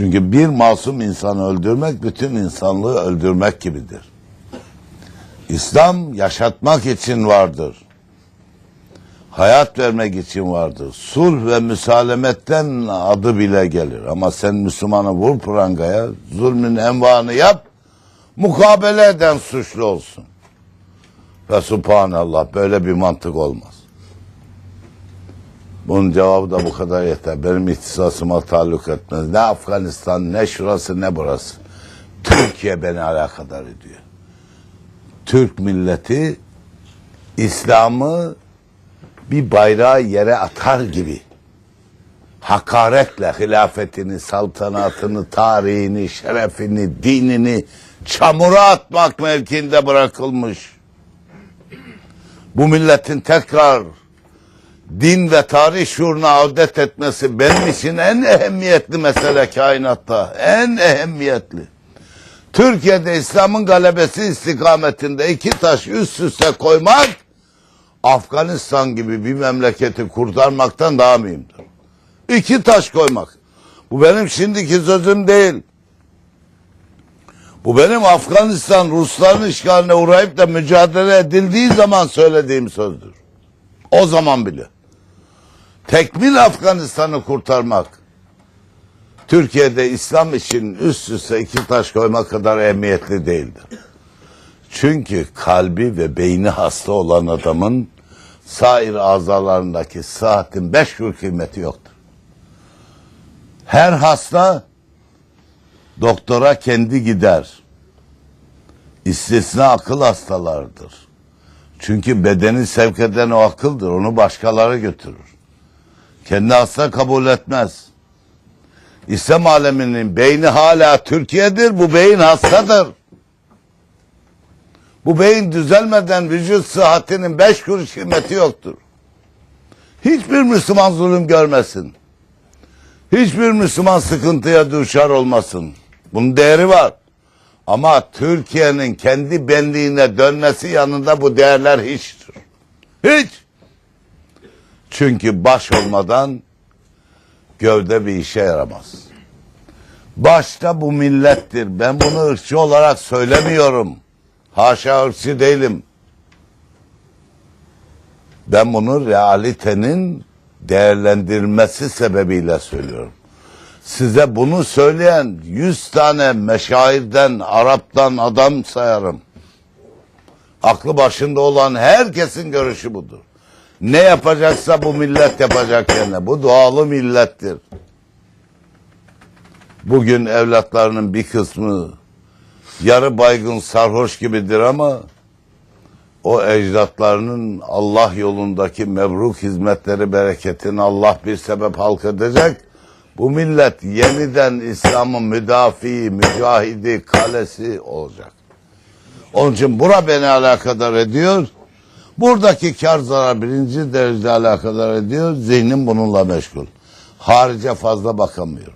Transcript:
Çünkü bir masum insanı öldürmek bütün insanlığı öldürmek gibidir. İslam yaşatmak için vardır. Hayat vermek için vardır. Sulh ve müsalemetten adı bile gelir. Ama sen Müslümanı vur prangaya, zulmün envanı yap, mukabele eden suçlu olsun. Ve subhanallah böyle bir mantık olmaz. Bunun cevabı da bu kadar yeter. Benim ihtisasıma taalluk etmez. Ne Afganistan, ne şurası, ne burası. Türkiye beni alakadar ediyor. Türk milleti İslam'ı bir bayrağı yere atar gibi hakaretle hilafetini, saltanatını, tarihini, şerefini, dinini çamura atmak mevkiinde bırakılmış. Bu milletin tekrar din ve tarih şuuruna avdet etmesi benim için en ehemmiyetli mesele kainatta. En ehemmiyetli. Türkiye'de İslam'ın galebesi istikametinde iki taş üst üste koymak Afganistan gibi bir memleketi kurtarmaktan daha mühimdir. İki taş koymak. Bu benim şimdiki sözüm değil. Bu benim Afganistan Rusların işgaline uğrayıp da mücadele edildiği zaman söylediğim sözdür. O zaman bile. Tekmil Afganistan'ı kurtarmak. Türkiye'de İslam için üst üste iki taş koymak kadar emniyetli değildir. Çünkü kalbi ve beyni hasta olan adamın sair azalarındaki saatin beş kuruş kıymeti yoktur. Her hasta doktora kendi gider. İstisna akıl hastalarıdır. Çünkü bedeni sevk eden o akıldır. Onu başkaları götürür. Kendi hasta kabul etmez. İslam aleminin beyni hala Türkiye'dir. Bu beyin hastadır. Bu beyin düzelmeden vücut sıhhatinin beş kuruş kıymeti yoktur. Hiçbir Müslüman zulüm görmesin. Hiçbir Müslüman sıkıntıya düşer olmasın. Bunun değeri var. Ama Türkiye'nin kendi benliğine dönmesi yanında bu değerler hiçtir. Hiç. Çünkü baş olmadan gövde bir işe yaramaz. Başta bu millettir. Ben bunu ırkçı olarak söylemiyorum. Haşa ırkçı değilim. Ben bunu realitenin değerlendirilmesi sebebiyle söylüyorum. Size bunu söyleyen yüz tane meşahirden, Arap'tan adam sayarım. Aklı başında olan herkesin görüşü budur. Ne yapacaksa bu millet yapacak kendine. Bu dualı millettir. Bugün evlatlarının bir kısmı yarı baygın sarhoş gibidir ama o ecdatlarının Allah yolundaki mebruk hizmetleri bereketini Allah bir sebep halk edecek. Bu millet yeniden İslam'ın müdafi, mücahidi, kalesi olacak. Onun için bura beni alakadar ediyor. Buradaki kar zarar birinci derecede alakadar ediyor. Zihnim bununla meşgul. Harice fazla bakamıyorum.